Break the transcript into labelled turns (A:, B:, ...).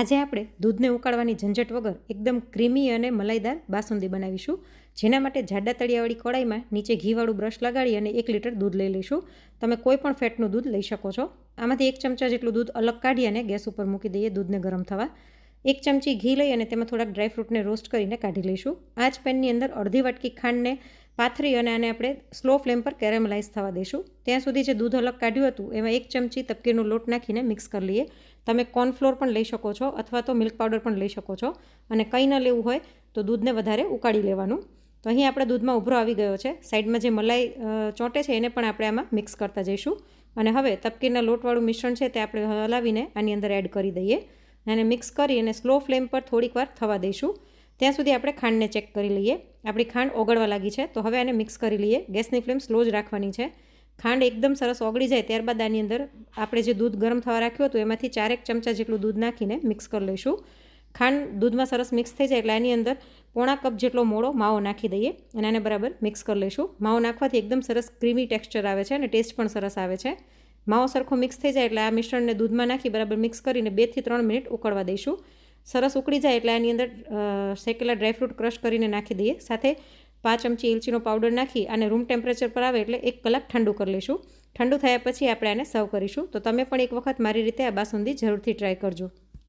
A: આજે આપણે દૂધને ઉકાળવાની ઝંઝટ વગર એકદમ ક્રીમી અને મલાઈદાર બાસુંદી બનાવીશું, જેના માટે જાડા તળિયાવાળી કડાઈમાં નીચે ઘીવાળું બ્રશ લગાડી અને એક લીટર દૂધ લઈ લઈશું. તમે કોઈ પણ ફેટનું દૂધ લઈ શકો છો. આમાંથી એક ચમચા જેટલું દૂધ અલગ કાઢી અને ગેસ ઉપર મૂકી દઈએ દૂધને ગરમ થવા. એક ચમચી ઘી લઈ અને તેમાં થોડાક ડ્રાયફ્રૂટને રોસ્ટ કરીને કાઢી લઈશું. આ જ પેનની અંદર અડધી વાટકી ખાંડને પાથરી અને આને આપણે સ્લો ફ્લેમ પર કેરેમલાઇઝ થવા દઈશું ત્યાં સુધી જે દૂધ અલગ કાઢ્યું હતું, એમાં એક ચમચી તપકીરનું લોટ નાખીને મિક્સ કરી લઈએ. તમે કોર્નફ્લોર પણ લઈ શકો છો અથવા તો મિલ્ક પાવડર પણ લઈ શકો છો. અને કંઈ ન લેવું હોય તો દૂધને વધારે ઉકાળી લેવાનું. તો અહીં આપણે દૂધમાં ઉભરો આવી ગયો છે. સાઈડમાં જે મલાઈ ચોંટે છે એને પણ આપણે આમાં મિક્સ કરતા જઈશું. અને હવે તપકીરના લોટવાળું મિશ્રણ છે તે આપણે હલાવીને આની અંદર એડ કરી દઈએ. અને મિક્સ કરી અને સ્લો ફ્લેમ પર થોડીક વાર થવા દઈશું ત્યાં સુધી આપણે ખાંડને ચેક કરી લઈએ. આપણી ખાંડ ઓગળવા લાગી છે, તો હવે આને મિક્સ કરી લઈએ. ગેસની ફ્લેમ સ્લો જ રાખવાની છે. ખાંડ એકદમ સરસ ઓગળી જાય ત્યારબાદ આની અંદર આપણે જે દૂધ ગરમ થવા રાખ્યું હતું, એમાંથી ચારેક ચમચા જેટલું દૂધ નાખીને મિક્સ કરી લઈશું. ખાંડ દૂધમાં સરસ મિક્સ થઈ જાય એટલે આની અંદર પોણા કપ જેટલો મોળો માવો નાખી દઈએ અને આને બરાબર મિક્સ કરી લઈશું. માવો નાખવાથી એકદમ સરસ ક્રીમી ટેક્સચર આવે છે અને ટેસ્ટ પણ સરસ આવે છે. માવો સરખો મિક્સ થઈ જાય એટલે આ મિશ્રણને દૂધમાં નાખી બરાબર મિક્સ કરીને બેથી ત્રણ મિનિટ ઉકળવા દઈશું. સરસ ઉકળી જાય એટલે આની અંદર શેકેલા ડ્રાયફ્રૂટ ક્રશ કરીને નાખી દઈએ. સાથે પાંચ ચમચી ઇલચીનો પાવડર નાખી અને રૂમ ટેમ્પરેચર પર આવે એટલે એક કલાક ઠંડુ કરી લઈશું. ઠંડુ થયા પછી આપણે આને સર્વ કરીશું. તો તમે પણ એક વખત મારી રીતે આ બાસુંદી જરૂરથી ટ્રાય કરજો.